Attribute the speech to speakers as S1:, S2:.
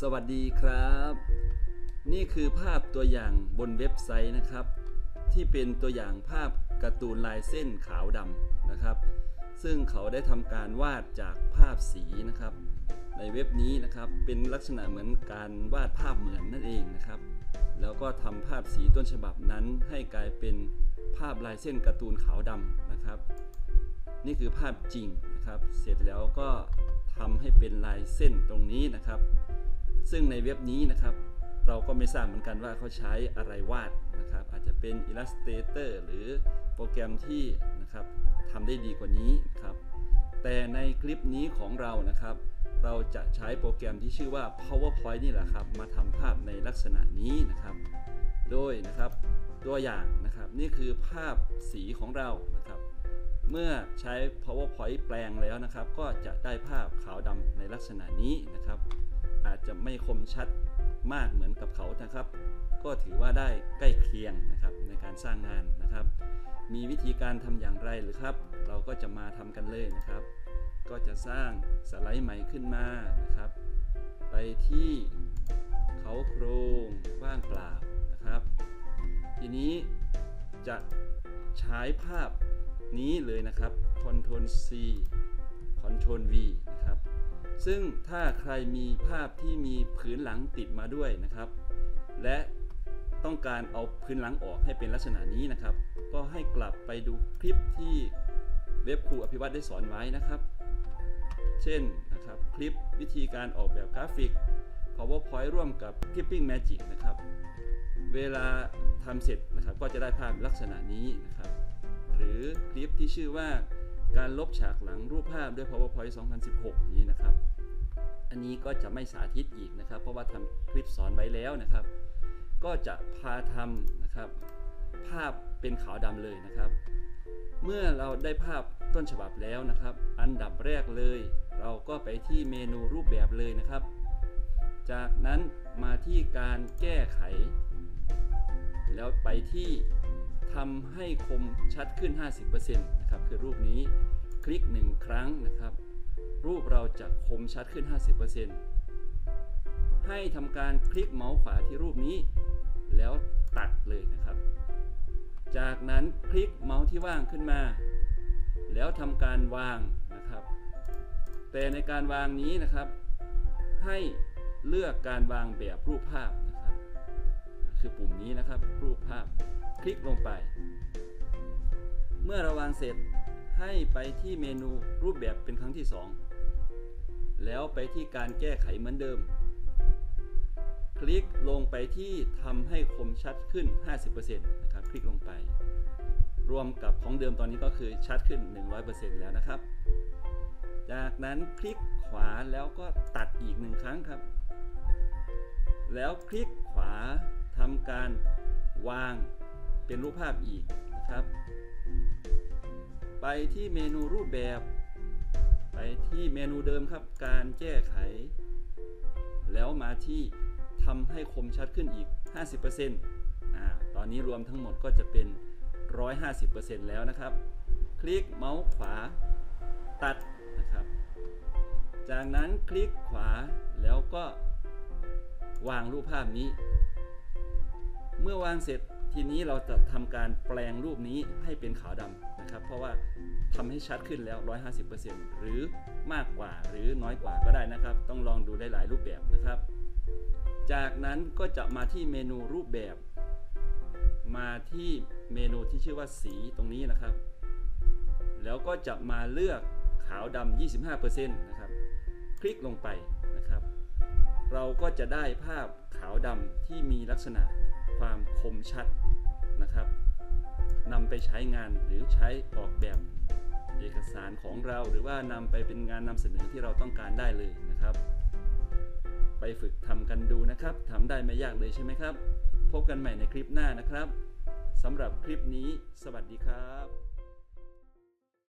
S1: สวัสดีครับ นี่คือภาพตัวอย่างบนเว็บไซต์นะครับ ที่เป็นตัวอย่างภาพการ์ตูนลายเส้นขาวดำนะครับ ซึ่งเขาได้ทำการวาดจากภาพสีนะครับ ในเว็บนี้นะครับเป็นลักษณะเหมือนการวาดภาพเหมือนนั่นเองนะครับ แล้วก็ทำภาพสีต้นฉบับนั้นให้กลายเป็นภาพลายเส้นการ์ตูนขาวดำนะครับ นี่คือภาพจริงนะครับ เสร็จแล้วก็ทำให้เป็นลายเส้นตรงนี้นะครับ ซึ่งในเว็บนี้นะครับ เราก็ไม่ทราบเหมือนกันว่าเขาใช้อะไรวาดนะครับ อาจจะเป็น Illustrator หรือโปรแกรมที่นะครับทำได้ดีกว่านี้นะครับ แต่ในคลิปนี้ของเรานะครับ เราจะใช้โปรแกรมที่ชื่อว่า PowerPoint นี่แหละครับ มาทำภาพในลักษณะนี้นะครับ โดยนะครับตัวอย่างนะครับนี่คือภาพสีของเรานะครับ เมื่อใช้ PowerPoint แปลงแล้วนะครับ ก็จะได้ภาพขาวดำในลักษณะนี้นะครับ อาจจะไม่คมชัดมากเหมือนกับเขานะครับ ก็ถือว่าได้ใกล้เคียงนะครับในการสร้างงานนะครับ มีวิธีการทำอย่างไรหรือครับ เราก็จะมาทำกันเลยนะครับ ก็จะสร้างสไลด์ใหม่ขึ้นมานะครับ ไปที่เขาโครงว่างเปล่านะครับ ทีนี้จะใช้ภาพนี้เลยนะครับ Ctrl C Ctrl V นะครับ ซึ่งถ้าใครมีภาพที่มีพื้นหลังติดมาด้วยนะครับ และต้องการเอาพื้นหลังออกให้เป็นลักษณะนี้นะครับ ก็ให้กลับไปดูคลิปที่เว็บครูอภิวัตได้สอนไว้นะครับ เช่นนะครับคลิปวิธีการออกแบบกราฟิก PowerPoint ร่วมกับ Clipping Magic นะครับ เวลาทำเสร็จนะครับก็จะได้ภาพลักษณะนี้นะครับ หรือคลิปที่ชื่อว่าการลบฉากหลังรูปภาพด้วย PowerPoint 2016 นี้นะครับ อันนี้ก็จะไม่สาธิตอีกนะครับ เพราะว่าทำคลิปสอนไว้แล้วนะครับ ก็จะพาทำนะครับ ภาพเป็นขาวดำเลยนะครับ เมื่อเราได้ภาพต้นฉบับแล้วนะครับ อันดับแรกเลย เราก็ไปที่เมนูรูปแบบเลยนะครับ จากนั้นมาที่การแก้ไข แล้วไปที่ทำให้คมชัดขึ้น 50%นะครับคือรูปนี้คลิก 1 ครั้งนะครับ รูปเราจะคมชัดขึ้น 50%ให้ทำการคลิกเมาส์ขวาที่รูปนี้ แล้วตัดเลยนะครับ จากนั้นคลิกเมาส์ที่ว่างขึ้นมา แล้วทำการวางนะครับ แต่ในการวางนี้นะครับ ให้เลือกการวางแบบรูปภาพนะครับ คือปุ่มนี้นะครับรูปภาพคลิกลงไป เมื่อเราวางเสร็จ ให้ไปที่เมนูรูปแบบเป็นครั้งที่ 2 แล้วไปที่การแก้ไขเหมือนเดิม คลิกลงไปที่ทำให้คมชัดขึ้น 50%นะครับ คลิกลงไป รวมกับของเดิมตอนนี้ก็คือชัดขึ้น 100%แล้วนะครับ จากนั้นคลิกขวาแล้วก็ตัดอีกหนึ่งครั้งครับ แล้วคลิกขวาทำการวางเป็นรูปภาพอีกนะครับ ไปที่เมนูรูปแบบ ไปที่เมนูเดิมครับ การแก้ไข แล้วมาที่ทำให้คมชัดขึ้นอีก 50%อ่าตอนนี้รวมทั้งหมดก็จะเป็น 150%แล้วนะครับ คลิกเมาส์ขวาตัดนะครับ จากนั้นคลิกขวาแล้วก็วางรูปภาพนี้ เมื่อวางเสร็จ ทีนี้เราจะทำการแปลงรูปนี้ให้เป็นขาวดำนะครับ เพราะว่าทำให้ชัดขึ้นแล้ว 150%หรือมากกว่าหรือน้อยกว่าก็ได้นะครับ ต้องลองดูได้หลายรูปแบบนะครับ จากนั้นก็จะมาที่เมนูรูปแบบ มาที่เมนูที่ชื่อว่าสีตรงนี้นะครับ แล้วก็จะมาเลือกขาวดำ25%นะครับ คลิกลงไปนะครับ เราก็จะได้ภาพขาวดำที่มีลักษณะความคมชัด นะครับนำไปใช้งานหรือใช้ออกแบบเอกสารของเรา หรือว่านำไปเป็นงานนำเสนอที่เราต้องการได้เลยนะครับ ไปฝึกทำกันดูนะครับทำได้ไม่ยากเลยใช่ไหมครับ พบกันใหม่ในคลิปหน้านะครับสำหรับคลิปนี้ สวัสดีครับ